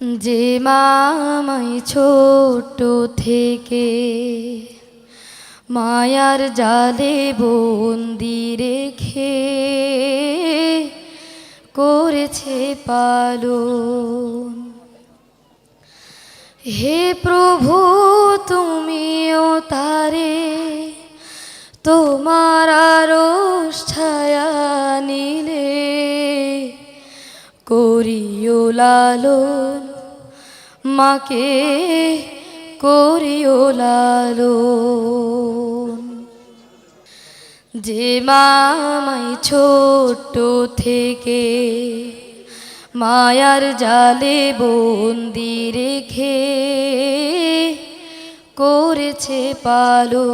যে মামাই ছোট থেকে মায়ার জালে বন্দি রেখে করেছে পালন। হে প্রভু, তুমিও তারে তোমার আরও ছায়া নিলে করিও লালন মাকে করিও লালন। যে মামাই ছোট থেকে মায়ার জালে বন্দি রেখে করেছে পালো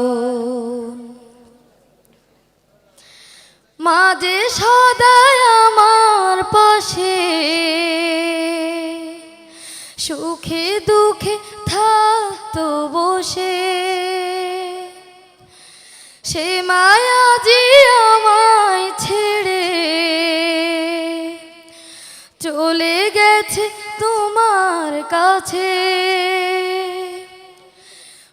মাঝে সদায় আমার সুখে দুঃখে থাকতো বসে। সে মায়া যে আমায় ছেড়ে চলে গেছে তোমার কাছে।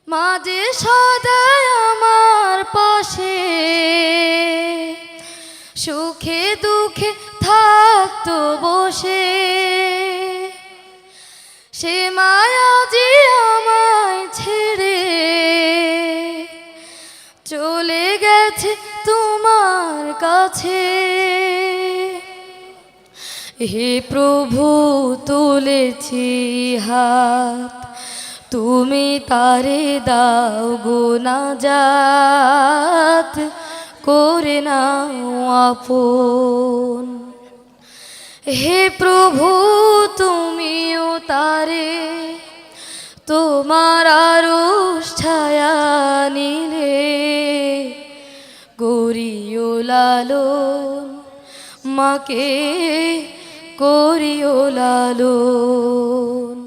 মাঝে সদায় আমার পাশে সুখে দুঃখে থাকতো বসে। গেছে তোমার কাছে। হে প্রভু, তুলেছি হাত, তুমি তারে দাও গো না যাত করে নাও আপন। হে প্রভু, তুমিও তারে, তোমার লালন, মাকে করিও লালন।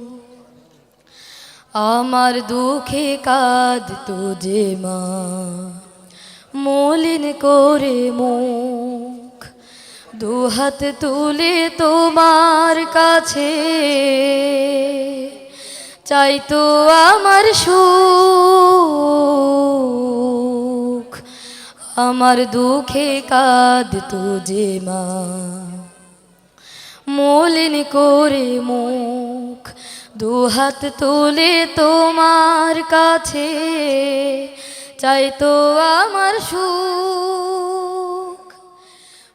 আমার দুঃখে কাঁদ তো যে মা, মলিন করে মুখ। দুহাত তুলে তোমার কাছে, চাই তো আমার সুখ। আমার দুঃখে কাঁদ তো যে মা। মলিন করে মুখ দুহাত তুলে তোমার কাছে। চাই তো আমার সুখ।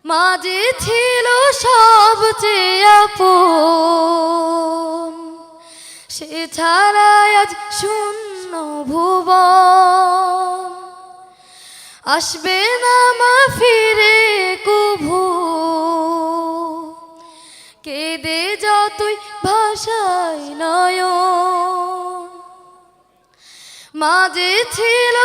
মাঝে ছিল সবচেয়ে আপন। সে ছাড়া আজ শূন্য ভুবন। আসবে না মা ফিরে কুভু। কেদে যতই ভাষায় নয় মাঝে ছিল